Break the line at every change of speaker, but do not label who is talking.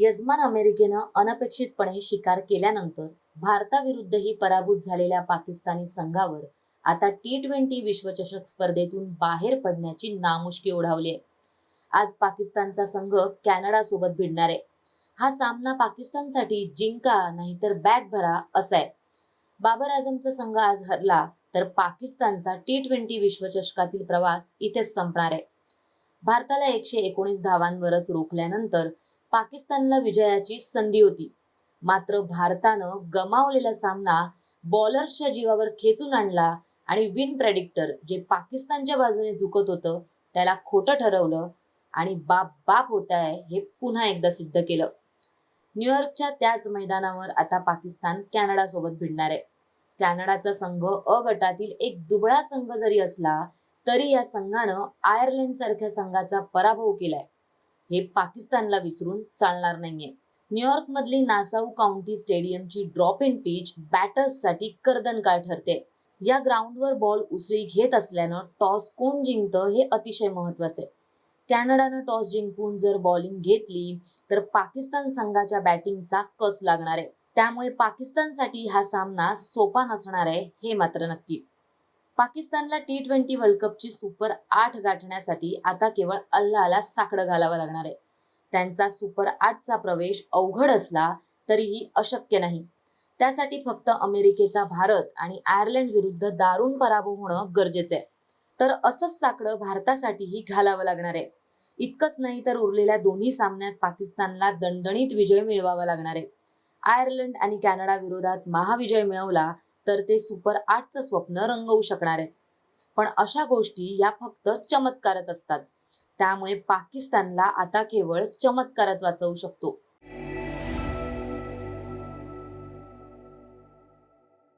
यजमान अमेरिकेनं अनपेक्षितपणे शिकार केल्यानंतर भारताविरुद्धही पराभूत झालेल्या पाकिस्तानी संघावर आता टी ट्वेंटी विश्वचषक स्पर्धेतून बाहेर पडण्याची नामुष्की ओढावली आहे. आज पाकिस्तानचा संघ कॅनडासोबत भिडणार आहे. हा सामना पाकिस्तानसाठी जिंका नाहीतर बॅग भरा असा आहे. बाबर आझमचा संघ आज हरला तर पाकिस्तानचा टी ट्वेंटी विश्वचषकातील प्रवास इथेच संपणार आहे. भारताला एकशे एकोणीस धावांवरच रोखल्यानंतर पाकिस्तानला विजयाची संधी होती. मात्र भारतानं गमावलेला सामना बॉलर्सच्या जीवावर खेचून आणला आणि विन प्रेडिक्टर जे पाकिस्तानच्या बाजूने झुकत होतं त्याला खोटं ठरवलं आणि बाप बाप होत आहे हे पुन्हा एकदा सिद्ध केलं. न्यूयॉर्कच्या त्याच मैदानावर आता पाकिस्तान कॅनडासोबत भिडणार आहे. कॅनडाचा संघ अ गटातील एक दुबळा संघ जरी असला तरी या संघानं आयर्लंड सारख्या संघाचा पराभव केलाय. हे पाकिस्तानला विसरून चालणार नाहीये. न्यूयॉर्कमधली नासाऊ काउंटी स्टेडियमची ड्रॉप इन पिच बॅटर्ससाठी कर्दनकाळ ठरते. या ग्राउंडवर बॉल उसळी घेत असल्यानं टॉस कोण जिंकतं हे अतिशय महत्वाचं आहे. कॅनडानं टॉस जिंकून जर बॉलिंग घेतली तर पाकिस्तान संघाच्या बॅटिंगचा कस लागणार आहे? त्यामुळे पाकिस्तानसाठी हा सामना सोपा नसणार आहे हे मात्र नक्की. पाकिस्तानला टी ट्वेंटी वर्ल्ड कपची सुपर आठ गाठण्यासाठी आता केवळ अल्लाला साकडं घालावं लागणार आहे. त्यांचा सुपर आठचा प्रवेश अवघड असला तरीही अशक्य नाही. त्यासाठी फक्त अमेरिकेचा भारत आणि आयर्लंड विरुद्ध दारुण पराभव होणं गरजेचं आहे. तर असंच साकडं भारतासाठीही घालावं लागणार आहे. इतकंच नाही तर उरलेल्या दोन्ही सामन्यात पाकिस्तानला दणदणीत विजय मिळवावा लागणार आहे. आयर्लंड आणि कॅनडा विरोधात महाविजय मिळवला तर ते सुपर आठचं स्वप्न रंगवू शकणार आहे पण अशा गोष्टी या फक्त चमत्कारच असतात. त्यामुळे पाकिस्तानला आता केवळ चमत्कारच वाचवू शकतो.